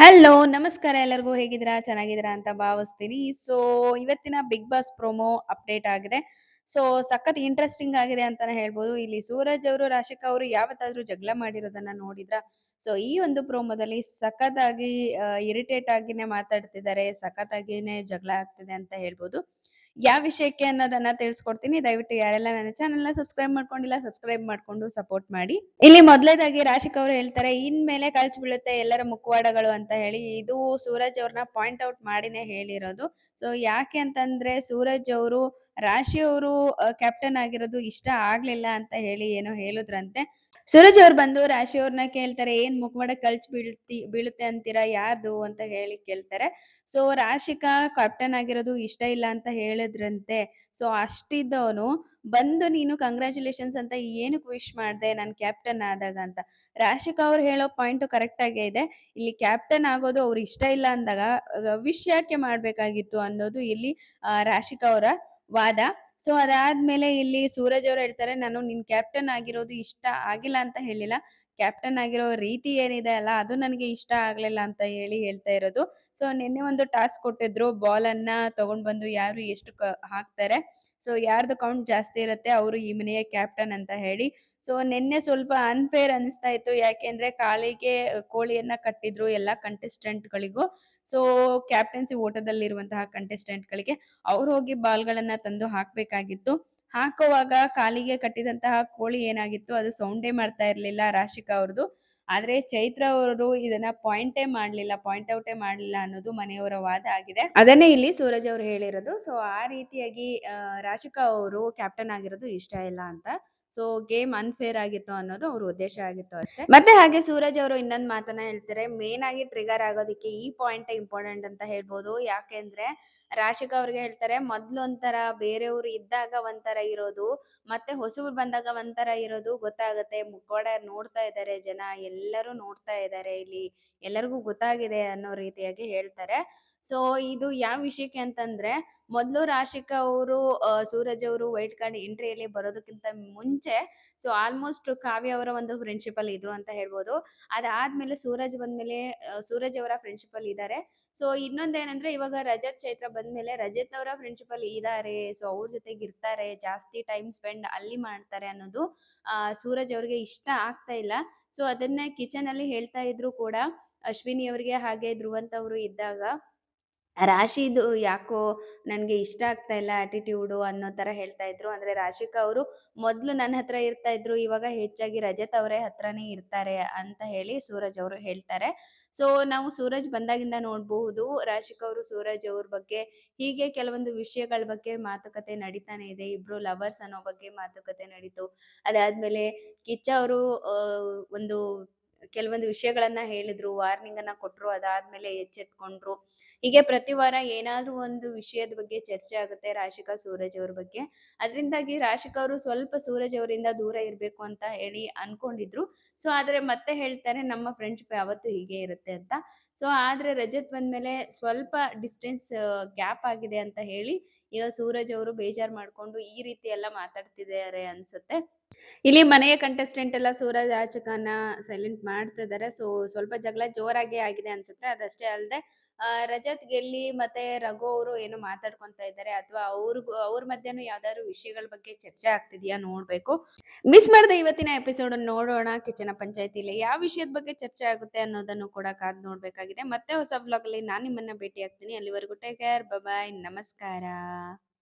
Hello ನಮಸ್ಕಾರ ಎಲ್ಲರಿಗೂ. ಹೇಗಿದ್ದೀರಾ? ಚೆನ್ನಾಗಿದ್ದೀರಾ ಅಂತ ಭಾವಿಸ್ತೀನಿ. ಸೊ ಇವತ್ತಿನ ಬಿಗ್ ಬಾಸ್ ಪ್ರೋಮೋ ಅಪ್ಡೇಟ್ ಆಗಿದೆ. ಸೊ ಸಖತ್ ಇಂಟ್ರೆಸ್ಟಿಂಗ್ ಆಗಿದೆ ಅಂತಾನೆ ಹೇಳ್ಬೋದು. ಇಲ್ಲಿ ಸೂರಜ್ ಅವರು, ರಾಶಿಕಾ ಅವರು ಯಾವತ್ತಾದ್ರೂ ಜಗಳ ಮಾಡಿರೋದನ್ನ ನೋಡಿದ್ರ? ಸೊ ಈ ಒಂದು ಪ್ರೋಮೋದಲ್ಲಿ ಸಖತ್ತಾಗಿ ಇರಿಟೇಟ್ ಆಗಿನೇ ಮಾತಾಡ್ತಿದ್ದಾರೆ, ಸಖತ್ತಾಗಿನೇ ಜಗಳ ಆಗ್ತಿದೆ ಅಂತ ಹೇಳ್ಬೋದು. ಯಾವ ವಿಷಯಕ್ಕೆ ಅನ್ನೋದನ್ನ ತಿಳಿಸ್ಕೊಡ್ತೀನಿ. ದಯವಿಟ್ಟು ಯಾರೆಲ್ಲ ನನ್ನ ಚಾನೆಲ್ನ ಸಬ್ಸ್ಕ್ರೈಬ್ ಮಾಡ್ಕೊಂಡಿಲ್ಲ ಸಬ್ಸ್ಕ್ರೈಬ್ ಮಾಡ್ಕೊಂಡು ಸಪೋರ್ಟ್ ಮಾಡಿ. ಇಲ್ಲಿ ಮೊದಲೇದಾಗಿ ರಾಶಿಕ್ ಅವರು ಹೇಳ್ತಾರೆ, ಇನ್ಮೇಲೆ ಕಳ್ಸಿ ಬೀಳುತ್ತೆ ಎಲ್ಲರ ಮುಖವಾಡಗಳು ಅಂತ ಹೇಳಿ. ಇದು ಸೂರಜ್ ಅವ್ರನ್ನ ಪಾಯಿಂಟ್ ಔಟ್ ಮಾಡಿನೇ ಹೇಳಿರೋದು. ಸೊ ಯಾಕೆ ಅಂತಂದ್ರೆ ಸೂರಜ್ ಅವರು, ರಾಶಿ ಅವರು ಕ್ಯಾಪ್ಟನ್ ಆಗಿರೋದು ಇಷ್ಟ ಆಗ್ಲಿಲ್ಲ ಅಂತ ಹೇಳಿ ಏನೋ ಹೇಳಿದ್ರಂತೆ. ಸೂರಜ್ ಅವ್ರು ಬಂದು ರಾಶಿ ಅವ್ರನ್ನ ಕೇಳ್ತಾರೆ, ಏನ್ ಮುಖವಾಡ ಕಳ್ಸಿ ಬೀಳ್ತಿ, ಬೀಳುತ್ತೆ ಅಂತೀರಾ, ಯಾರ್ದು? ಅಂತ ಹೇಳಿ ಕೇಳ್ತಾರೆ. ಸೊ ರಾಶಿಕಾ ಕ್ಯಾಪ್ಟನ್ ಆಗಿರೋದು ಇಷ್ಟ ಇಲ್ಲ ಅಂತ ಹೇಳಿದ್ರಂತೆ. ಸೊ ಅಷ್ಟಿದ್ದವನು, ಬಂದು ನೀನು ಕಂಗ್ರ್ಯಾಚುಲೇಷನ್ಸ್ ಅಂತ ಏನಕ್ಕೆ ವಿಶ್ ಮಾಡಿದೆ? ನಾನು ಕ್ಯಾಪ್ಟನ್ ಆದಾಗ ಅಂತ. ರಾಶಿಕಾ ಅವ್ರು ಹೇಳೋ ಪಾಯಿಂಟ್ ಕರೆಕ್ಟ್ ಆಗೇ ಇದೆ. ಇಲ್ಲಿ ಕ್ಯಾಪ್ಟನ್ ಆಗೋದು ಅವ್ರು ಇಷ್ಟ ಇಲ್ಲ ಅಂದಾಗ ವಿಶ್ ಯಾಕೆ ಮಾಡ್ಬೇಕಾಗಿತ್ತು? ಅನ್ನೋದು ಇಲ್ಲಿ ರಾಶಿಕಾ ಅವರ ವಾದ. ಸೊ ಅದಾದ್ಮೇಲೆ ಇಲ್ಲಿ ಸೂರಜ್ ಅವರು ಹೇಳ್ತಾರೆ, ನಾನು ನಿನ್ ಕ್ಯಾಪ್ಟನ್ ಆಗಿರೋದು ಇಷ್ಟ ಆಗಿಲ್ಲ ಅಂತ ಹೇಳಿಲ್ಲ. ಕ್ಯಾಪ್ಟನ್ ಆಗಿರೋ ರೀತಿ ಏನಿದೆ ಅಲ್ಲ, ಅದು ನನಗೆ ಇಷ್ಟ ಆಗ್ಲಿಲ್ಲ ಅಂತ ಹೇಳಿ ಹೇಳ್ತಾ ಇರೋದು. ಸೊ ನಿನ್ನೆ ಒಂದು ಟಾಸ್ಕ್ ಕೊಟ್ಟಿದ್ರು ಬಾಲ್ ಅನ್ನ ತಗೊಂಡ್ ಬಂದು ಯಾರು ಎಷ್ಟು ಹಾಕ್ತಾರೆ. ಸೊ ಯಾರ್ದು ಕೌಂಟ್ ಜಾಸ್ತಿ ಇರುತ್ತೆ ಅವರು ಈ ಮನೆಯ ಕ್ಯಾಪ್ಟನ್ ಅಂತ ಹೇಳಿ. ಸೊ ನಿನ್ನೆ ಸ್ವಲ್ಪ ಅನ್ಫೇರ್ ಅನಿಸ್ತಾ ಇತ್ತು. ಯಾಕೆಂದ್ರೆ ಕಾಲಿಗೆ ಕೋಳಿಯನ್ನ ಕಟ್ಟಿದ್ರು ಎಲ್ಲಾ ಕಂಟೆಸ್ಟೆಂಟ್ ಗಳಿಗೂ. ಸೊ ಕ್ಯಾಪ್ಟನ್ಸಿ ಓಟದಲ್ಲಿರುವಂತಹ ಕಂಟೆಸ್ಟೆಂಟ್ ಗಳಿಗೆ ಅವ್ರು ಹೋಗಿ ಬಾಲ್ಗಳನ್ನ ತಂದು ಹಾಕ್ಬೇಕಾಗಿತ್ತು. ಹಾಕುವಾಗ ಕಾಲಿಗೆ ಕಟ್ಟಿದಂತಹ ಕೋಳಿ ಏನಾಗಿತ್ತು? ಅದು ಸೌಂಡೇ ಮಾಡ್ತಾ ಇರ್ಲಿಲ್ಲ ರಾಶಿಕಾ ಅವ್ರದ್ದು ಆದ್ರೆ ಚೈತ್ರ ಅವರು ಇದನ್ನ ಪಾಯಿಂಟೇ ಮಾಡ್ಲಿಲ್ಲ ಪಾಯಿಂಟ್ ಔಟೇ ಮಾಡ್ಲಿಲ್ಲ ಅನ್ನೋದು ಮನೆಯವರ ವಾದ ಆಗಿದೆ. ಅದನ್ನೇ ಇಲ್ಲಿ ಸೂರಜ್ ಅವರು ಹೇಳಿರೋದು. ಸೊ ಆ ರೀತಿಯಾಗಿ ರಾಶಿಕಾ ಅವರು ಕ್ಯಾಪ್ಟನ್ ಆಗಿರೋದು ಇಷ್ಟ ಇಲ್ಲ ಅಂತ. ಸೊ ಗೇಮ್ ಅನ್ಫೇರ್ ಆಗಿತ್ತು ಅನ್ನೋದು ಅವ್ರ ಉದ್ದೇಶ ಆಗಿತ್ತು ಅಷ್ಟೇ. ಮತ್ತೆ ಹಾಗೆ ಸೂರಜ್ ಅವರು ಇನ್ನೊಂದು ಮಾತನ್ನ ಹೇಳ್ತಾರೆ ಮೇನ್ ಆಗಿ ಟ್ರಿಗರ್ ಆಗೋದಕ್ಕೆ ಈ ಪಾಯಿಂಟ್ ಇಂಪಾರ್ಟೆಂಟ್ ಅಂತ ಹೇಳ್ಬೋದು. ಯಾಕೆಂದ್ರೆ ರಾಶಿಕ ಅವ್ರಿಗೆ ಹೇಳ್ತಾರೆ, ಮೊದ್ಲು ಒಂಥರ ಬೇರೆಯವ್ರು ಇದ್ದಾಗ ಒಂಥರ ಇರೋದು, ಮತ್ತೆ ಹೊಸಬ್ರು ಬಂದಾಗ ಒಂಥರ ಇರೋದು ಗೊತ್ತಾಗುತ್ತೆ. ಮುಖವಾಡ ನೋಡ್ತಾ ಇದ್ದಾರೆ ಜನ, ಎಲ್ಲರೂ ನೋಡ್ತಾ ಇದ್ದಾರೆ ಇಲ್ಲಿ, ಎಲ್ಲರಿಗೂ ಗೊತ್ತಾಗಿದೆ ಅನ್ನೋ ರೀತಿಯಾಗಿ ಹೇಳ್ತಾರೆ. ಸೊ ಇದು ಯಾವ ವಿಷಯಕ್ಕೆ ಅಂತಂದ್ರೆ, ಮೊದಲು ರಾಶಿಕ ಅವರು ಸೂರಜ್ ಅವರು ವೈಟ್ ಕಾರ್ಡ್ ಎಂಟ್ರಿಯಲ್ಲಿ ಬರೋದಕ್ಕಿಂತ ಮುಂಚೆ ಸೊ ಆಲ್ಮೋಸ್ಟ್ ಕಾವ್ಯ ಅವರ ಒಂದು ಫ್ರೆಂಡ್ಶಿಪ್ ಅಲ್ಲಿ ಇದ್ರು ಅಂತ ಹೇಳ್ಬೋದು. ಅದಾದ್ಮೇಲೆ ಸೂರಜ್ ಬಂದ್ಮೇಲೆ ಸೂರಜ್ ಅವರ ಫ್ರೆಂಡ್ಶಿಪ್ ಅಲ್ಲಿ ಇದ್ದಾರೆ ಸೊ ಇನ್ನೊಂದೇನಂದ್ರೆ ಇವಾಗ ರಜತ್ ಚೈತ್ರ ಬಂದ್ಮೇಲೆ ರಜತ್ ಅವರ ಫ್ರೆಂಡ್ಶಿಪ್ ಅಲ್ಲಿ ಇದ್ದಾರೆ ಸೊ ಅವ್ರ ಜೊತೆಗೆ ಇರ್ತಾರೆ, ಜಾಸ್ತಿ ಟೈಮ್ ಸ್ಪೆಂಡ್ ಅಲ್ಲಿ ಮಾಡ್ತಾರೆ ಅನ್ನೋದು, ಆ, ಸೂರಜ್ ಅವ್ರಿಗೆ ಇಷ್ಟ ಆಗ್ತಾ ಇಲ್ಲ. ಸೊ ಅದನ್ನೇ ಕಿಚನ್ ಅಲ್ಲಿ ಹೇಳ್ತಾ ಇದ್ರು ಕೂಡ, ಅಶ್ವಿನಿ ಅವರಿಗೆ ಹಾಗೆ ಧ್ರುವಂತ ಅವರು ಇದ್ದಾಗ ರಾಶಿದು ಯಾಕೋ ನನಗೆ ಇಷ್ಟ ಆಗ್ತಾ ಇಲ್ಲ ಆಟಿಟ್ಯೂಡು ಅನ್ನೋ ಥರ ಹೇಳ್ತಾ ಇದ್ರು. ಅಂದರೆ ರಾಶಿಕಾ ಅವರು ಮೊದಲು ನನ್ನ ಹತ್ರ ಇರ್ತಾ ಇದ್ರು, ಇವಾಗ ಹೆಚ್ಚಾಗಿ ರಜತ್ ಅವರೇ ಹತ್ರನೇ ಇರ್ತಾರೆ ಅಂತ ಹೇಳಿ ಸೂರಜ್ ಅವರು ಹೇಳ್ತಾರೆ. ಸೊ ನಾವು ಸೂರಜ್ ಬಂದಾಗಿಂದ ನೋಡಬಹುದು, ರಾಶಿಕಾ ಅವರು ಸೂರಜ್ ಅವ್ರ ಬಗ್ಗೆ ಹೀಗೆ ಕೆಲವೊಂದು ವಿಷಯಗಳ ಬಗ್ಗೆ ಮಾತುಕತೆ ನಡೀತಾನೆ ಇದೆ. ಇಬ್ರು ಲವರ್ಸ್ ಅನ್ನೋ ಬಗ್ಗೆ ಮಾತುಕತೆ ನಡೀತು. ಅದಾದ್ಮೇಲೆ ಕಿಚ್ಚ ಅವರು ಒಂದು ಕೆಲವೊಂದು ವಿಷಯಗಳನ್ನ ಹೇಳಿದ್ರು ವಾರ್ನಿಂಗ್ ಅನ್ನ ಕೊಟ್ರು, ಅದಾದ್ಮೇಲೆ ಎಚ್ಚೆತ್ಕೊಂಡ್ರು. ಹೀಗೆ ಪ್ರತಿ ವಾರ ಏನಾದ್ರೂ ಒಂದು ವಿಷಯದ ಬಗ್ಗೆ ಚರ್ಚೆ ಆಗುತ್ತೆ ರಾಶಿಕಾ ಸೂರಜ್ ಅವ್ರ ಬಗ್ಗೆ. ಅದರಿಂದಾಗಿ ರಾಶಿಕಾ ಅವರು ಸ್ವಲ್ಪ ಸೂರಜ್ ಅವರಿಂದ ದೂರ ಇರಬೇಕು ಅಂತ ಹೇಳಿ ಅನ್ಕೊಂಡಿದ್ರು. ಸೊ ಆದ್ರೆ ಮತ್ತೆ ಹೇಳ್ತಾರೆ, ನಮ್ಮ ಫ್ರೆಂಡ್ಶಿಪ್ ಯಾವತ್ತು ಹೀಗೆ ಇರುತ್ತೆ ಅಂತ. ಸೊ ಆದ್ರೆ ರಜತ್ ಬಂದ್ಮೇಲೆ ಸ್ವಲ್ಪ ಡಿಸ್ಟೆನ್ಸ್ ಗ್ಯಾಪ್ ಆಗಿದೆ ಅಂತ ಹೇಳಿ ಈಗ ಸೂರಜ್ ಅವರು ಬೇಜಾರ್ ಮಾಡ್ಕೊಂಡು ಈ ರೀತಿ ಎಲ್ಲ ಮಾತಾಡ್ತಿದ್ದಾರೆ ಅನ್ಸುತ್ತೆ. ಇಲ್ಲಿ ಮನೆಯ ಕಂಟೆಸ್ಟೆಂಟ್ ಎಲ್ಲ ಸೂರಜ್ ಆಚಕನ ಸೈಲೆಂಟ್ ಮಾಡ್ತಾ ಇದಾರೆ. ಸೊ ಸ್ವಲ್ಪ ಜಗಳ ಜೋರಾಗಿ ಆಗಿದೆ ಅನ್ಸುತ್ತೆ. ಅದಷ್ಟೇ ಅಲ್ಲದೆ ರಜತ್ ಗೆಲ್ಲಿ ಮತ್ತೆ ರಘು ಅವರು ಏನು ಮಾತಾಡ್ಕೊಂತ ಇದ್ದಾರೆ ಅಥವಾ ಅವ್ರಿಗೂ, ಅವ್ರ ಮಧ್ಯನೂ ಯಾವ್ದಾದ್ರು ವಿಷಯಗಳ ಬಗ್ಗೆ ಚರ್ಚೆ ಆಗ್ತಿದ್ಯಾ ನೋಡ್ಬೇಕು. ಮಿಸ್ ಮಾಡದೆ ಇವತ್ತಿನ ಎಪಿಸೋಡ್ ನೋಡೋಣ. ಕಿಚನ ಪಂಚಾಯತಿಲಿ ಯಾವ ವಿಷಯದ ಬಗ್ಗೆ ಚರ್ಚೆ ಆಗುತ್ತೆ ಅನ್ನೋದನ್ನು ಕೂಡ ಕಾದ್ ನೋಡ್ಬೇಕಾಗಿದೆ. ಮತ್ತೆ ಹೊಸ ಬ್ಲಾಗ್ ಅಲ್ಲಿ ನಾನು ನಿಮ್ಮನ್ನ ಭೇಟಿ ಆಗ್ತೀನಿ ಅಲ್ಲಿವರೆಗೂ ಟೇಕ್ ಕೇರ್ ಬಾಯ್ ನಮಸ್ಕಾರ.